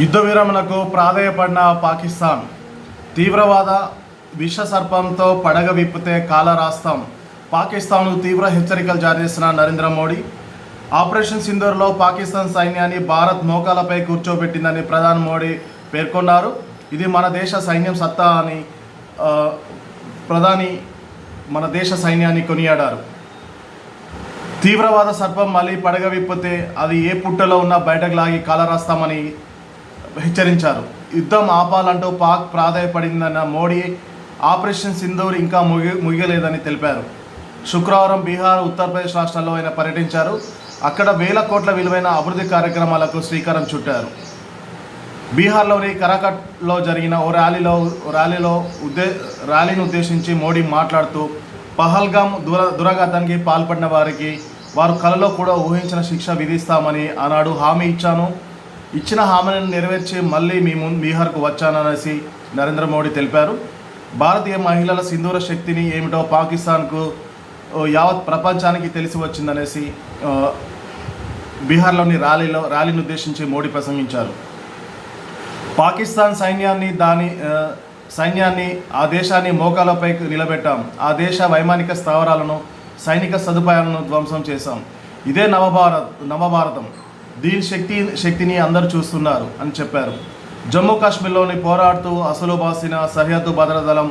యుద్ధ విరమణకు ప్రాధేయపడిన పాకిస్తాన్ తీవ్రవాద విష సర్పంతో పడగ విప్పితే కాల రాస్తాం. పాకిస్తాన్కు తీవ్ర హెచ్చరికలు జారీ చేసిన నరేంద్ర మోడీ ఆపరేషన్ సింధూర్లో పాకిస్తాన్ సైన్యాన్ని భారత్ మోకాలపై కూర్చోబెట్టిందని ప్రధాని మోడీ పేర్కొన్నారు. ఇది మన దేశ సైన్యం సత్తా అని ప్రధాని మన దేశ సైన్యాన్ని కొనియాడారు. తీవ్రవాద సర్పం మళ్ళీ పడగ విప్పితే అది ఏ పుట్టలో ఉన్నా బయటకు లాగి కాలరాస్తామని హెచ్చరించారు. యుద్ధం ఆపాలంటూ పాక్ ప్రాధాయపడిందన్న మోడీ ఆపరేషన్ సింధూర్ ఇంకా ముగి ముగియలేదని తెలిపారు. శుక్రవారం బీహార్ ఉత్తరప్రదేశ్ రాష్ట్రాల్లో ఆయన పర్యటించారు. అక్కడ వేల కోట్ల విలువైన అభివృద్ధి కార్యక్రమాలకు శ్రీకారం చుట్టారు. బీహార్లోని కరాకట్లో జరిగిన ఓ ర్యాలీలో ర్యాలీలో ఉద్దే ర్యాలీని ఉద్దేశించి మోడీ మాట్లాడుతూ పహల్గామ్ దుర దురాఘాతానికి పాల్పడిన వారికి వారు కలలో కూడా ఊహించిన శిక్ష విధిస్తామని ఆనాడు హామీ ఇచ్చాను. ఇచ్చిన హామీలను నెరవేర్చి మళ్ళీ మీ ముందు బీహార్కు వచ్చాననేసి నరేంద్ర మోడీ తెలిపారు. భారతీయ మహిళల సింధూర శక్తిని ఏమిటో పాకిస్తాన్కు యావత్ ప్రపంచానికి తెలిసి వచ్చిందనేసి బీహార్లోని ర్యాలీలో ర్యాలీని ఉద్దేశించి మోడీ ప్రసంగించారు. పాకిస్తాన్ సైన్యాన్ని దాని సైన్యాన్ని ఆ దేశాన్ని మోకాలపై నిలబెట్టాం. ఆ దేశ వైమానిక స్థావరాలను సైనిక సదుపాయాలను ధ్వంసం చేశాం. ఇదే నవభారత్ నవభారతం. దీని శక్తి శక్తిని అందరూ చూస్తున్నారు అని చెప్పారు. జమ్మూ కాశ్మీర్లోని పోరాడుతూ అసలు బాసిన సరిహద్దు భద్రతా దళం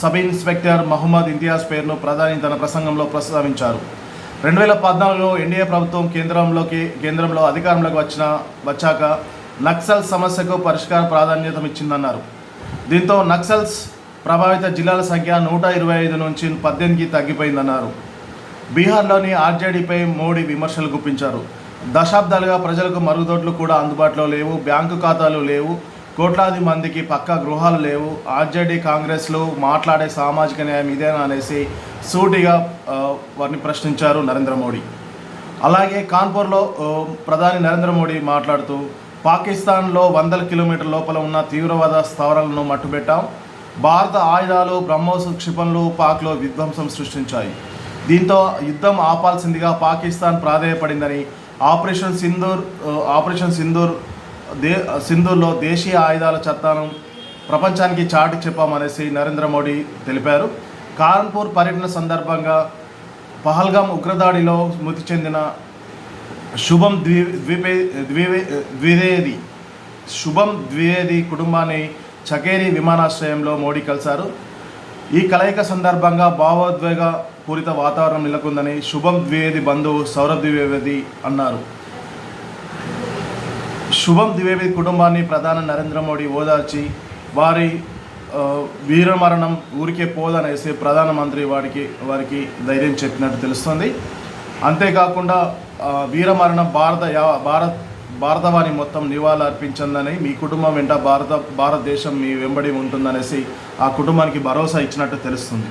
సబ్ ఇన్స్పెక్టర్ మహమ్మద్ ఇంతియాజ్ పేరును ప్రధాని తన ప్రసంగంలో ప్రస్తావించారు. రెండు వేల పద్నాలుగులో ఎన్డీఏ ప్రభుత్వం కేంద్రంలోకి కేంద్రంలో అధికారంలోకి వచ్చిన వచ్చాక నక్సల్ సమస్యకు పరిష్కార ప్రాధాన్యత ఇచ్చిందన్నారు. దీంతో నక్సల్స్ ప్రభావిత జిల్లాల సంఖ్య నూట ఇరవై ఐదు నుంచి పద్దెనిమిదికి తగ్గిపోయిందన్నారు. బీహార్లోని ఆర్జేడీపై మోడీ విమర్శలు గుప్పించారు. దశాబ్దాలుగా ప్రజలకు మరుగుదొడ్లు కూడా అందుబాటులో లేవు బ్యాంకు ఖాతాలు లేవు కోట్లాది మందికి పక్కా గృహాలు లేవు. ఆర్జేడీ కాంగ్రెస్లు మాట్లాడే సామాజిక న్యాయం ఇదేనా అనేసి సూటిగా వారిని ప్రశ్నించారు నరేంద్ర మోడీ. అలాగే కాన్పూర్లో ప్రధాని నరేంద్ర మోడీ మాట్లాడుతూ పాకిస్తాన్లో వందల కిలోమీటర్ల లోపల ఉన్న తీవ్రవాద స్థావరాలను మట్టుబెట్టాం. భారత ఆయుధాలు బ్రహ్మోస్ క్షిపణులు పాక్లో విధ్వంసం సృష్టించాయి. దీంతో యుద్ధం ఆపాల్సిందిగా పాకిస్తాన్ ప్రాధేయపడిందని ఆపరేషన్ సింధూర్ ఆపరేషన్ సింధూర్ దే సింధూర్లో దేశీయ ఆయుధాల చట్టాను ప్రపంచానికి చాటి చెప్పామనేసి నరేంద్ర మోడీ తెలిపారు. కాన్పూర్ పర్యటన సందర్భంగా పహల్గామ్ ఉగ్రదాడిలో మృతి చెందిన శుభం ద్వి ద్విపే ద్వివే ద్వివేది శుభం ద్వివేది కుటుంబాన్ని చకేరి విమానాశ్రయంలో మోడీ కలిశారు. ఈ కలయిక సందర్భంగా భావోద్వేగ పూరిత వాతావరణం నెలకొందని శుభం ద్వివేది బంధువు సౌరభ్ ద్వివేది అన్నారు. శుభం ద్వివేది కుటుంబాన్ని ప్రధాని నరేంద్ర మోడీ ఓదార్చి వారి వీరమరణం ఊరికే పోదనేసి ప్రధానమంత్రి వారికి వారికి ధైర్యం చెప్పినట్టు తెలుస్తుంది. అంతేకాకుండా వీరమరణం భారత యా- భారత్ భారతవాణి మొత్తం నివాళులు అర్పించిందని మీ కుటుంబం వెంట భారత భారతదేశం మీ వెంబడి ఉంటుందనేసి ఆ కుటుంబానికి భరోసా ఇచ్చినట్టు తెలుస్తుంది.